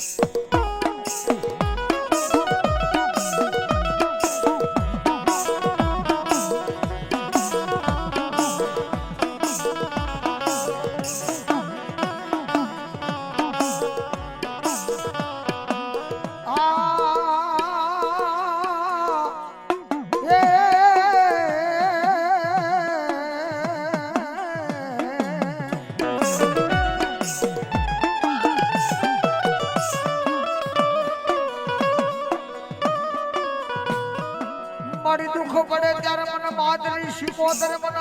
Thanks.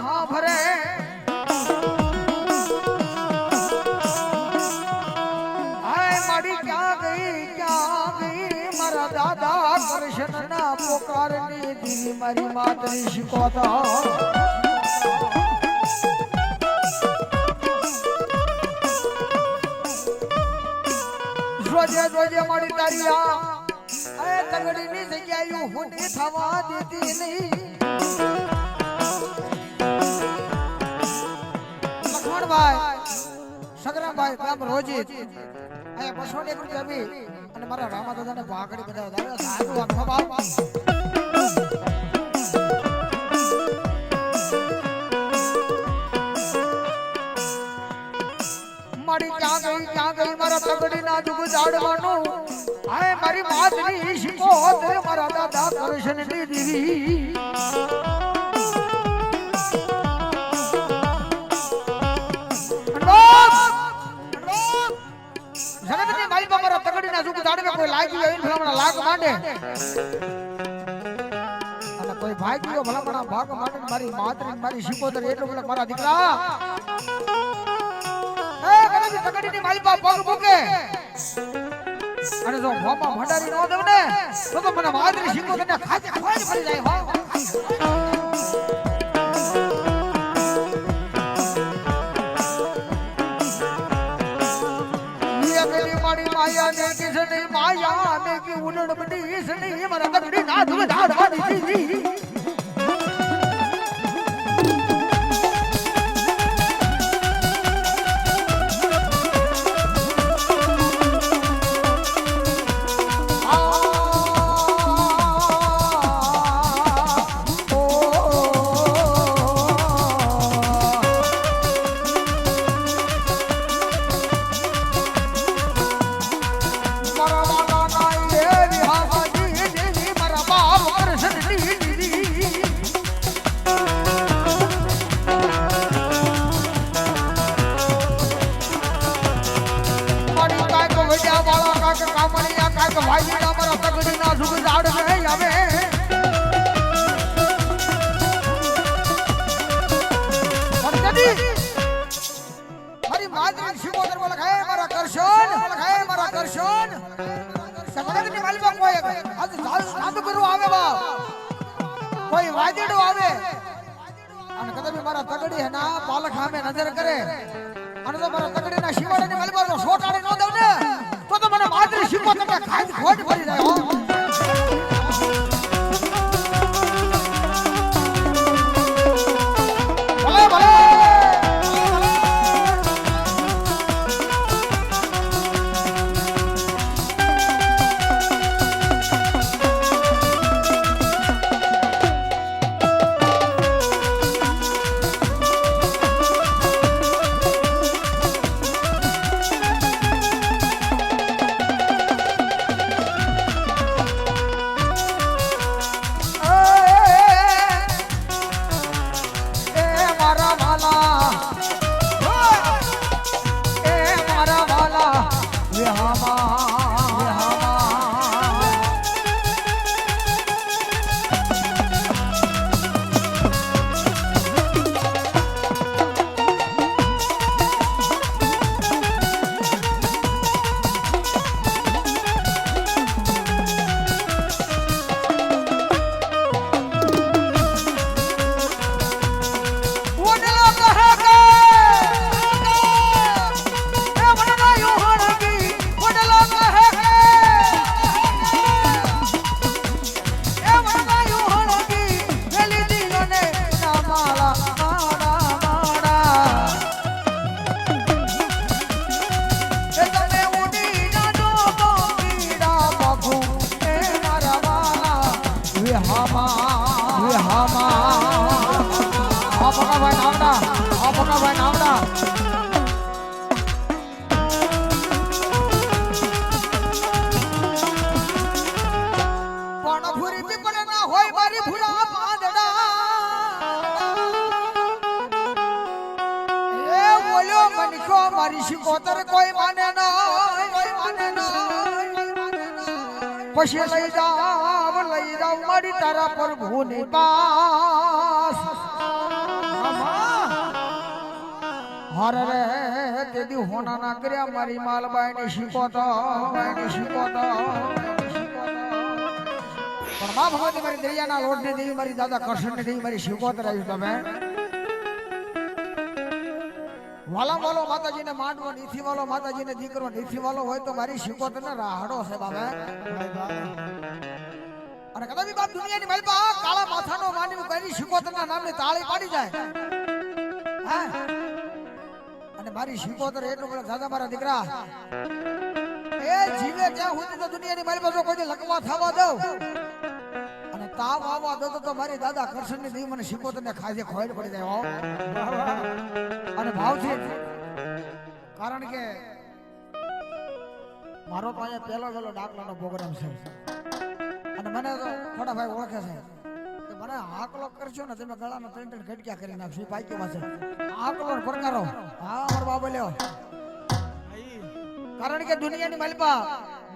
ભરે મારી ક્યાં ગઈ ક્યાં ગઈ મારા દાદા કૃષ્ણ ના પોકારની દીવી મારી માતરી શિકોતર રોજે રોજે મારી તારીયા અરે તગડીની જગ્યાએ હું ની થવા દેતી નહીં લખમણભાઈ સગરામભાઈ ગામ રોજીત અહીંયા બસો ને એક રૂપિયા બી. અને મારા રામા દાદાને ભાગડી બધા સારું આખો બાપ. મારી ક્યાં ગઈ ક્યાં ગઈ મારા પગડી ના દુઃખ જાડવાનું હાય, મારી માતની શિકોત મારા દાદા કૃષ્ણની બગડીના સુખ જાડવે કોઈ લાગી હોય ભલામણા લાગ માંડે. અને કોઈ ભાઈ ગયો ભલામણા ભાગ માંડે મારી માતરી મારી શિકોતર એટલું બોલે મારા દીકરા. એ કદાચ તકડીની માલિકા પગ મૂકે. અને જો ભોપા ભંડારી ન દઉં ને, તો તો મને માતરી શિકોતર ને ખાતે ખોઈ પડી જાય હો. મારી ને આયા મેં કે ઉનડ બડી સણી મરા કબડી ના ધુમ ધા ધા જી જી. કાંઈક ભાઈના મારા તગડીના સુખ ઝાડ રે આવે. મારી માતરી શિવોદર બોલે, હે મારા કરશન હે મારા કરશન સગડની માલમાં કોઈ આજ સાધુ ગુરુ આવે બા કોઈ વાજડો આવે. અને કદાચ મારા તગડી ના પાલક સામે નજર કરે. અને તો મારા તગડીના શિવાડાની માલમાં જો સોટાડી ન દઉં ને. તો તો મને માતરી શિવોદર ને હામા હે હામા આ પકા ભાઈ નાવડા આ પકા ભાઈ નાવડા પણ ભૂરી પીપળે ના હોય કોઈ માને ના. પછી લઈ જાવ લઈ જાવ મારી તારા પ્રભુની પાસ. હર રે તે દી હોના ના કર્યા મારી માલબાઈ ની શીખોતો ની શીખોતો પણ મા ભગવતી મારી દરિયાના લોટ ને દેવી, મારી દાદા કૃષ્ણ ને દેવી, મારી શીખો આવ્યું તમે. વાલા, વાલો, માતાજીને માંડવો નીથી વાલો, માતાજીને દીકરો નીથી વાલો હોય તો મારી શીખોતર ને રાહડો છે બાબા. અને કદાચ બાપ દુનિયાની મલબા કાળા માથાનો માનવી મારી શીખોતર ના નામની તાળી પાડી જાય. હા? અને મારી શીખોતર એટલું બધું દાદા, મારા દીકરા, એ જીવે ત્યાં સુધી તો દુનિયાની મારી પાસે કોઈ લકવા થવા દઉં? તાવ આવવા દો તો મારી દાદા કરશનની મને શીખો ને ખાજે ખોઈડ પડી જાય અને ભાવથી, કારણ કે મારો તો અહીંયા પહેલો પહેલો ડાકલાનો પ્રોગ્રામ છે. અને મને તો થોડા ભાઈ ઓળખે છે. કે મને હાકલો કરશો ને, તમે ગળાનો ત્રણ ત્રણ ઘટક્યા કરી નાખશો પાકી છે. હાકલો પ્રકારો હા, મારો બાબો લ્યો. કારણ કે દુનિયાની મલપા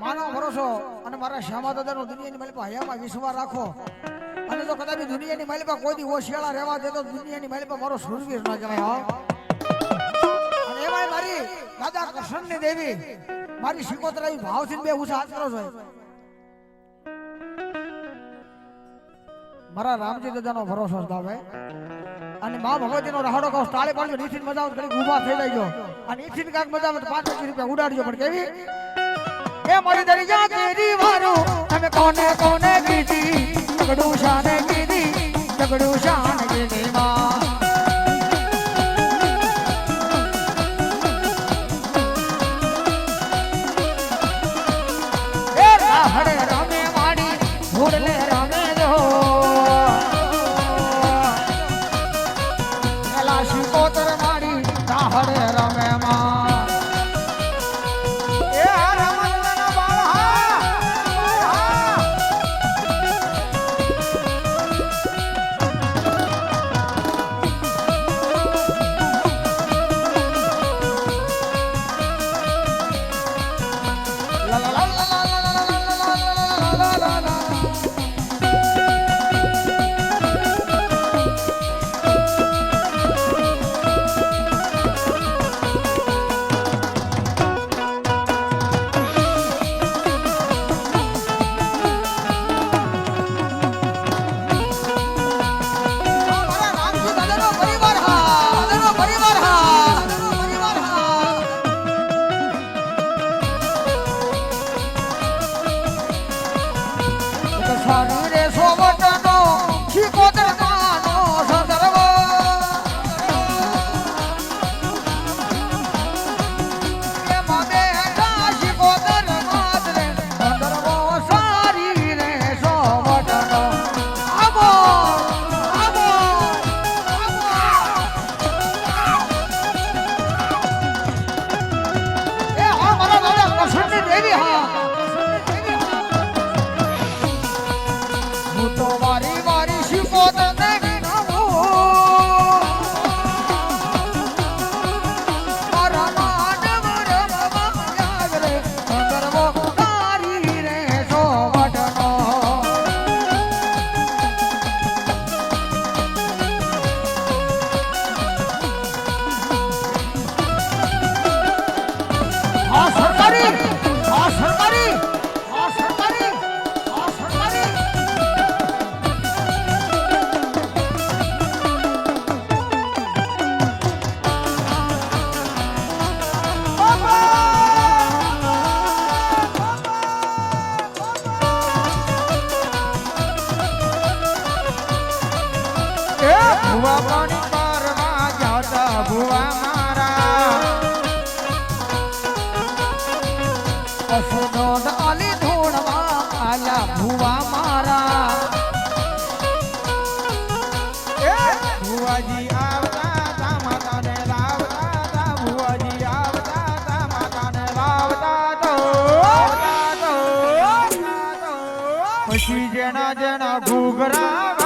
માનવ ભરોસો અને મારા શ્યામા દાદાનો દુનિયાની મલપા હયામાં વિશ્વાસ રાખો. અને જો કદાચ દુનિયાની મલપા કોઈ દી ઓશિયાળા રહેવા દે દુનિયાની મલપા મારો સુરવીર ના કહેવાય હો. મારી દાદા કૃષ્ણની દેવી, મારી શિકોતરા એ ભાવથી બે ઊંચા હાથ કરો છો. મારા રામજી દાદાનો ભરોસો દાવે. અને મા ભગવતીનો રાહડો કહો, તાળી પાડજો નીચે મજા આવે ઊભા ઊભા થઈ જાય અને નીચે કાંક મજા આવે પાંચ રૂપિયા ઉડાડજો. પણ કેવી? એ મારી દરિયા કેરી વારું, તમે કોને કોને કીધી? જગડું શાને કીધી જગડું શાને કીધી માં ભુવા પાણી પારવા જાતા ભુવા મારા. અસનોદ આલી ધોણવા આલા ભુવા મારા. તા ભુવાજી આવતા તા, માતાને જેના જેના ઘૂઘરા